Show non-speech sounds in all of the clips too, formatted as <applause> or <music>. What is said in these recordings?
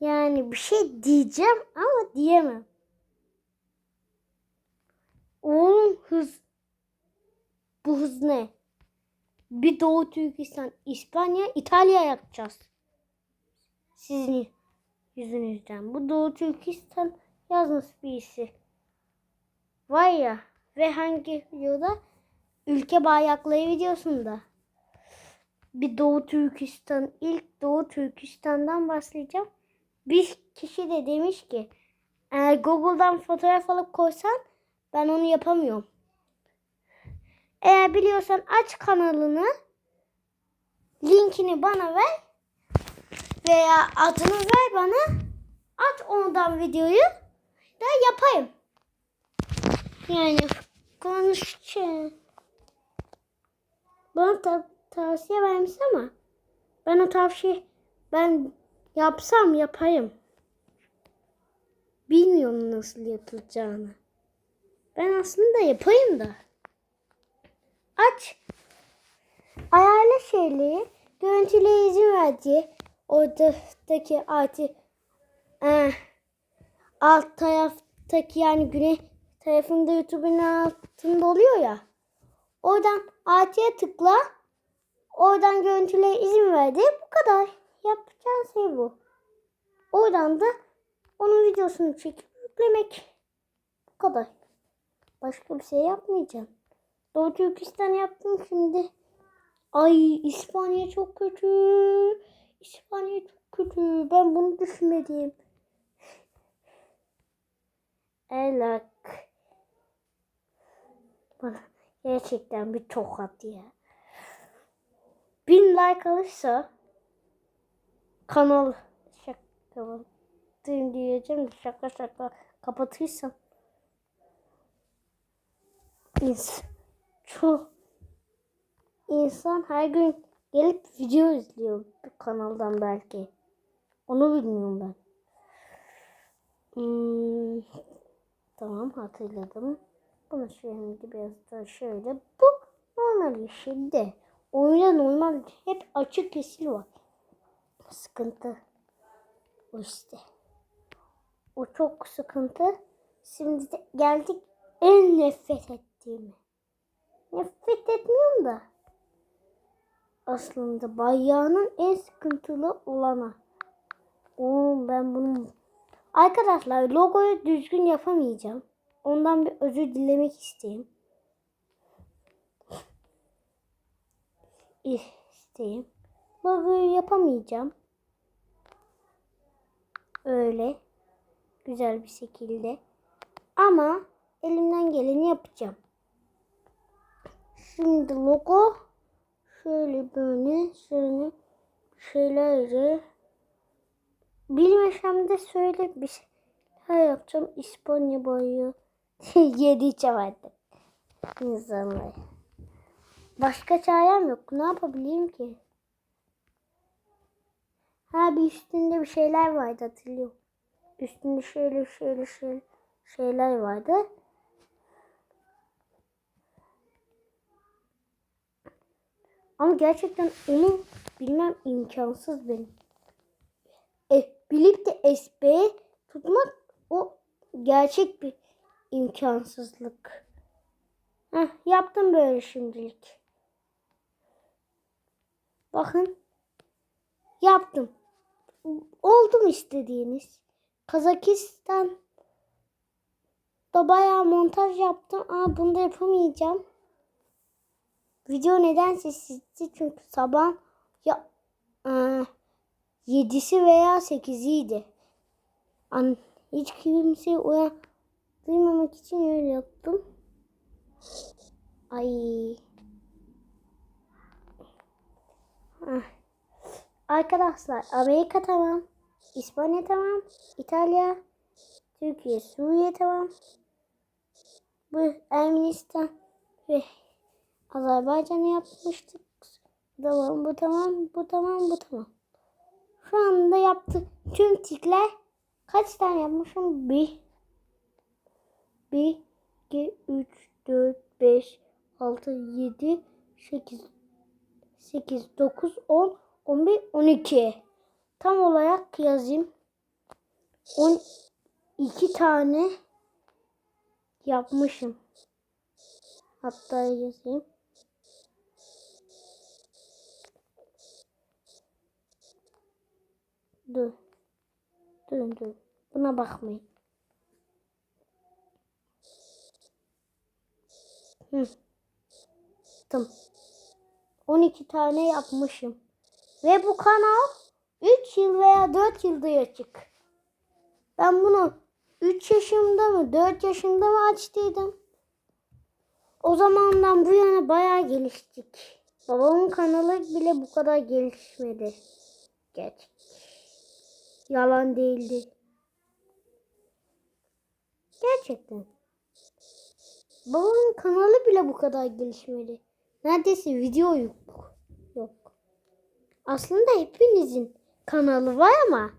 Yani bir şey diyeceğim ama diyemem. Oğlum hız. Bu hız ne? Bir Doğu Türkistan, İspanya, İtalya yapacağız. Sizin yüzünüzden. Bu Doğu Türkistan yazmış birisi. Var ya ve hangi videoda? Ülke bayrakları videosunda. Bir Doğu Türkistan, ilk Doğu Türkistan'dan başlayacağım. Bir kişi de demiş ki eğer Google'dan fotoğraf alıp koysan ben onu yapamıyorum. Eğer biliyorsan aç kanalını linkini bana ver veya adını ver bana at ondan videoyu da yapayım. Yani konuşacağım. Bana tavsiye vermiş ama ben o tavsiye ben yapsam yapayım. Bilmiyorum nasıl yapılacağını. Ben aslında yapayım da. Aç. Ayarla şeyleri. Görüntüle izin verdi. Oradaki artı eh, alt taraftaki yani güney tarafında YouTube'un altında oluyor ya. Oradan artıya tıkla. Oradan görüntüle izin verdi. Bu kadar. Yapacağın şey bu. Oradan da onun videosunu çekip yüklemek. Bu kadar. Başka bir şey yapmayacağım. Doğu Türkistan yaptım şimdi. Ay İspanya çok kötü. İspanya çok kötü. Ben bunu düşünmedim. <laughs> Elak. Bana gerçekten bir tokat ya. Bin like alırsa kanal şaka diyeceğim de şaka şaka kapatırsam İnsan, çok insan her gün gelip video izliyor bu kanaldan belki. Onu bilmiyorum ben. Hmm, tamam hatırladım. Bunu şimdi biraz daha şöyle. Bu normal bir şey. Oyunda normal hep açık kesil var. Sıkıntı. O işte. O çok sıkıntı. Şimdi de geldik en nefret ettiğimi. Nefret etmiyorum da. Aslında bayağının en sıkıntılı olana. Oo, ben bunu... Arkadaşlar logoyu düzgün yapamayacağım. Ondan bir özür dilemek isteyeyim. İsteyeyim. Logoyu yapamayacağım. Öyle. Güzel bir şekilde. Ama elimden geleni yapacağım. Şimdi logo şöyle böyle şöyle şeylerle bilmesem de söyle bir şeyler yapacağım. İspanya boyu <laughs> yedi çabardık insanlar. Başka çarem yok. Ne yapabilirim ki? Ha bir üstünde bir şeyler vardı hatırlıyorum. Üstünde şöyle şöyle şöyle şeyler vardı. Ama gerçekten onu bilmem imkansız benim. E, bilip de SB tutmak o gerçek bir imkansızlık. Heh, yaptım böyle şimdilik. Bakın. Yaptım. Oldu mu istediğiniz? Kazakistan da bayağı montaj yaptım ama bunu da yapamayacağım. Video neden sessizdi? Çünkü sabah ya e, 7'si veya 8'iydi. An hiç kimseyi uyandırmamak için öyle yaptım. Ay. Arkadaşlar Amerika tamam. İspanya tamam. İtalya, Türkiye, Suriye tamam. Bu Ermenistan ve Azerbaycan'ı yapmıştık. Tamam, bu tamam, bu tamam, bu tamam. Şu anda yaptık. Tüm tikler kaç tane yapmışım? Bir, bir, iki, üç, dört, beş, altı, yedi, sekiz, sekiz, dokuz, on, 11, 12. Tam olarak yazayım. 12 tane yapmışım. Hatta yazayım. Dur. Durun dur. Buna bakmayın. Hı. Tamam. 12 tane yapmışım. Ve bu kanal 3 yıl veya 4 yıldır açık. Ben bunu 3 yaşımda mı 4 yaşımda mı açtıydım. O zamandan bu yana bayağı geliştik. Babamın kanalı bile bu kadar gelişmedi. Gerçek. Yalan değildi. Gerçekten. Babamın kanalı bile bu kadar gelişmedi. Neredeyse video yok. Yok. Aslında hepinizin kanalı var ama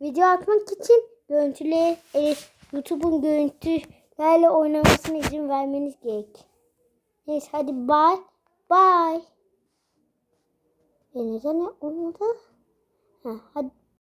video atmak için görüntüleri e, YouTube'un görüntülerle oynamasına izin vermeniz gerek. Neyse hadi bye. Bye. E neden olmadı? Ha, hadi